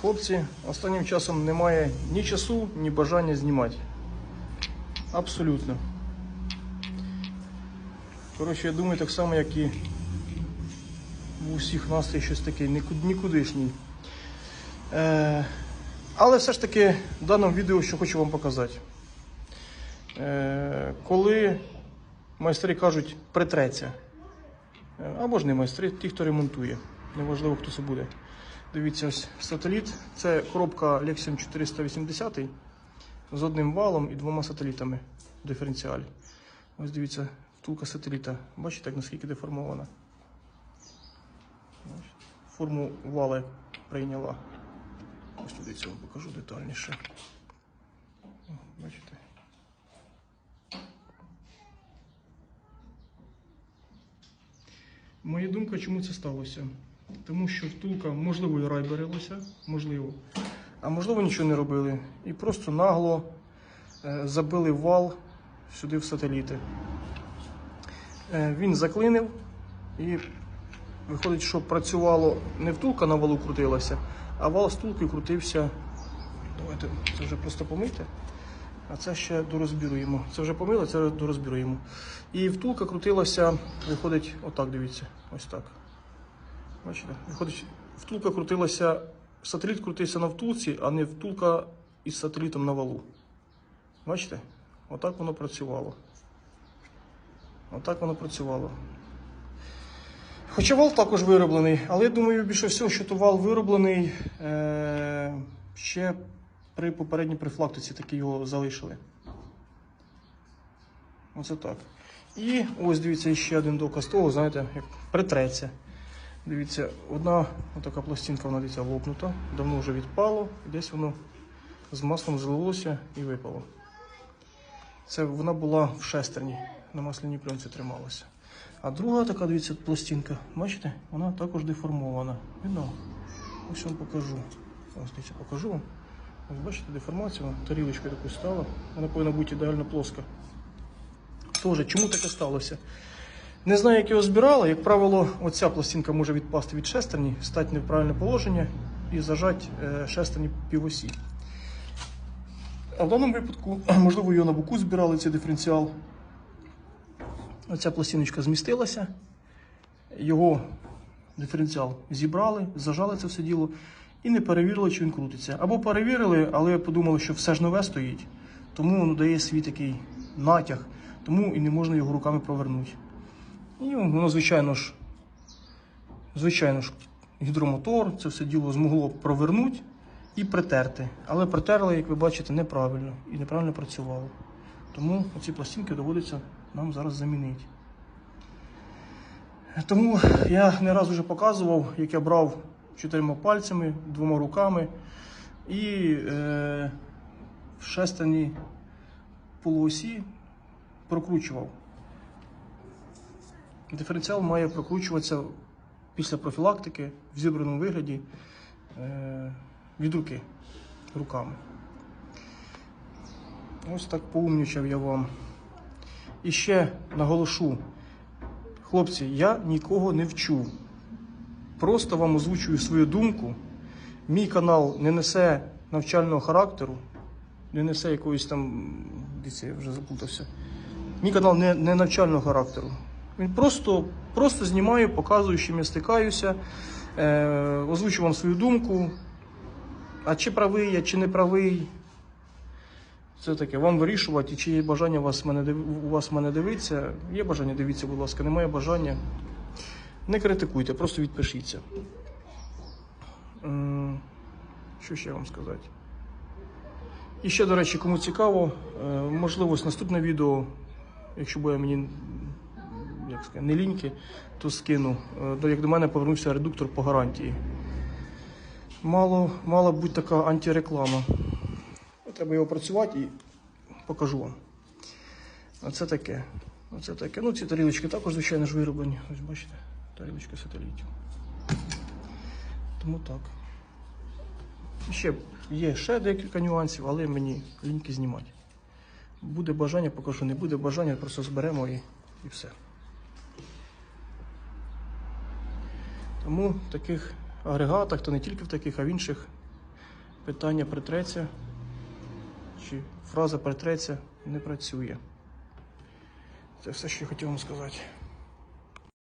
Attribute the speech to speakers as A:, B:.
A: Хлопці, останнім часом немає ні часу, ні бажання знімати. Абсолютно. Коротше, я думаю, так само, як і у всіх настрій щось таке, нікудишній. Е, але все ж таки в даному відео що хочу вам показати. Е, коли майстри кажуть притреться, е, або ж не майстри, ті, хто ремонтує, неважливо, хто це буде. Дивіться, ось сателіт. Це коробка Lexion 480 з одним валом і двома сателітами диференціалі. Ось дивіться, втулка сателіта. Бачите, наскільки деформована. Форму вала прийняла. Ось туди цього покажу детальніше. Бачите? Моя думка, чому це сталося? Тому що втулка, можливо, і райберилася, можливо, а можливо, нічого не робили. І просто нагло е, забили вал сюди в сателіти. Е, він заклинив і виходить, що працювало не втулка на валу крутилася, а вал з втулкою крутився. Давайте це вже просто помийте. А це ще дорозбіруємо. Це вже помили, це дорозбіруємо. І втулка крутилася, виходить, отак, дивіться, ось так. Бачите? Виходить, втулка крутилася, сателіт крутився на втулці, а не втулка із сателітом на валу. Бачите? Отак воно працювало. Отак воно працювало. Хоча вал також вироблений, але я думаю, більше всього, що то вал вироблений е- ще при попередній прифлактиці таки його залишили. Оце так. І ось дивіться ще один доказ того, знаєте, як притреться. Дивіться, одна така пластинка, вона дивіться, лопнута, давно вже відпало, і десь воно з маслом злилося і випало. Це вона була в шестерні, на масляній пленці трималася. А друга така, дивіться, пластинка, бачите, вона також деформована. Видно? Ось вам покажу. Ось дивіться, покажу вам. Ось бачите, деформація, вона тарілочкою такою стала. Вона повинна бути ідеально плоска. Тоже, чому таке сталося? Не знаю, як його збирали. Як правило, оця пластинка може відпасти від шестерні, стати не в правильне положення і зажати е, шестерні півосі. А в даному випадку, можливо, його на боку збирали цей диференціал. Оця пластиночка змістилася, його диференціал зібрали, зажали це все діло і не перевірили, чи він крутиться. Або перевірили, але подумали, що все ж нове стоїть, тому воно дає свій такий натяг, тому і не можна його руками провернути. І воно, звичайно ж, звичайно ж, гідромотор, це все діло змогло провернути і притерти. Але притерли, як ви бачите, неправильно і неправильно працювало. Тому ці пластинки доводиться нам зараз замінити. Тому я не раз вже показував, як я брав чотирма пальцями, двома руками і е, в шестерні полуосі прокручував. Диференціал має прокручуватися після профілактики в зібраному вигляді е, від руки руками. Ось так поумнічав я вам. І ще наголошу, хлопці, я нікого не вчу. Просто вам озвучую свою думку. Мій канал не несе навчального характеру, не несе якоїсь там. Дивіться, я вже заплутався. Мій канал не, не навчального характеру. Він просто, просто знімаю, показую, з чим я стикаюся, е, озвучу вам свою думку. А чи правий я, чи не правий. Це таке, вам вирішувати, чи є бажання вас мене, у вас мене дивитися. Є бажання, дивіться, будь ласка, немає бажання. Не критикуйте, просто відпишіться. Що ще вам сказати? І ще, до речі, кому цікаво, е, можливо, наступне відео, якщо буде мені як не ліньки, то скину. Е, Як до мене повернувся редуктор по гарантії. Мало, мала бути така антиреклама. Треба його працювати і покажу вам. Оце таке. Оце таке. Ну, ці тарілочки також, звичайно ж, вироблені. Ось бачите, тарілочки сателітів. Тому так. Ще є ще декілька нюансів, але мені ліньки знімати. Буде бажання, покажу, не буде бажання, просто зберемо і, і все. Тому в таких агрегатах, то не тільки в таких, а в інших питання притреться, чи фраза притреться не працює. Це все, що я хотів вам сказати.